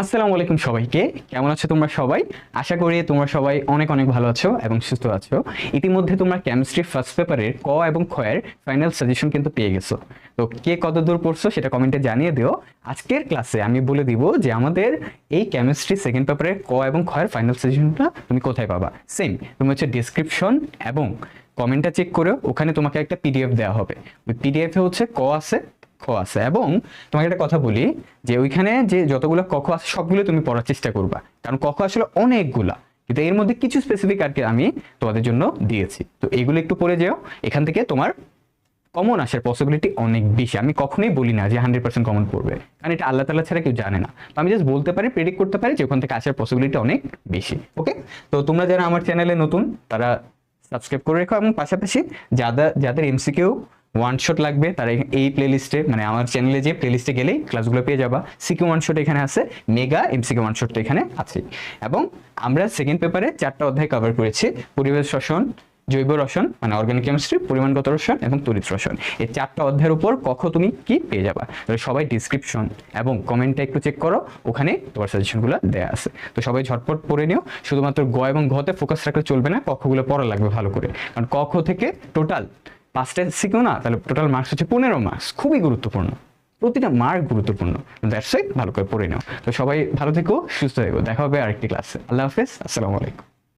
আসসালামু আলাইকুম সবাইকে। কেমন আছো তোমরা সবাই? আশা করি তোমরা সবাই অনেক অনেক ভালো আছো এবং সুস্থ আছো। ইতিমধ্যে তোমরা কেমিস্ট্রি ফার্স্ট পেপারের ক এবং খয়ের ফাইনাল সাজেশন কিন্তু পেয়ে গেছো। তো কে কত দূর পড়ছো সেটা কমেন্টে জানিয়ে দিও। আজকের ক্লাসে আমি বলে দিব যে আমাদের এই কেমিস্ট্রি সেকেন্ড পেপারের ক এবং খয়ের ফাইনাল সাজেশনটা তুমি কোথায় পাবা। সেম তুমি হচ্ছে ডিসক্রিপশন এবং কমেন্টটা চেক করে ওখানে তোমাকে একটা পিডিএফ দেওয়া হবে। ওই পিডিএফে হচ্ছে ক আছে খ আছে। এবং তোমাকে একটা কথা বলি যে ওইখানে যে যতগুলো কখ আছে, সবগুলো তুমি পড়ার চেষ্টা করবা। কারণ কখ আসলে অনেকগুলা। কিন্তু এর মধ্যে কিছু স্পেসিফিক আর কি আমি তোমাদের জন্য দিয়েছি। তো এগুলো একটু পড়ে যেও। এখান থেকে তোমার কমন আসার পসিবিলিটি অনেক বেশি। আমি কখনোই বলি না যে হান্ড্রেড পার্সেন্ট কমন পড়বে। কারণ এটা আল্লাহ তাল্লাহ ছাড়া কেউ জানে না। তো আমি জাস্ট বলতে পারি প্রেডিক্ট করতে পারি যে ওখান থেকে আসার পসিবিলিটি অনেক বেশি। ওকে তো তোমরা যারা আমার চ্যানেলে নতুন, তারা সাবস্ক্রাইব করে রেখো। এবং পাশাপাশি যাদের যাদের এমসিকিউ ওয়ান শট লাগবে তারা এই- প্লেলিস্টে মানে আমার চ্যানেলে যে প্লেলিস্টে গেলেই ক্লাসগুলো পেয়ে যাবা। সিকিউ ওয়ান শট এখানে আছে মেগা এমসিকিউ ওয়ান শট এখানে আছে। এবং আমরা সেকেন্ড পেপারে চারটা অধ্যায় কভার করেছি, পরিবেশ রসন জৈব রসন মানে অর্গানিক কেমিস্ট্রি পরিমাণগত রসন এবং তড়িৎ রসন এই চারটা অধ্যায়ের উপর কখ তুমি কি পেয়ে যাবা? সবাই ডিসক্রিপশন এবং কমেন্টটা একটু চেক করো, ওখানে তোমার সাজেশনগুলো দেওয়া আছে। তো সবাই ঝটপট পড়ে নিও, শুধুমাত্র গ এবং ঘতে ফোকাস রাখলে চলবে না, কখগুলো পড়া লাগবে ভালো করে। কারণ কখ থেকে টোটাল পাঁচটা শিখো না, তাহলে টোটাল মার্কস হচ্ছে পনেরো মার্কস খুবই গুরুত্বপূর্ণ। প্রতিটা মার্ক গুরুত্বপূর্ণ। দ্যাটস ভালো করে পড়ে নাও। তো সবাই ভালো থেকো, সুস্থ থেকো। দেখা হবে আরেকটি ক্লাসে আল্লাহ হাফেজ, আসসালামু আলাইকুম।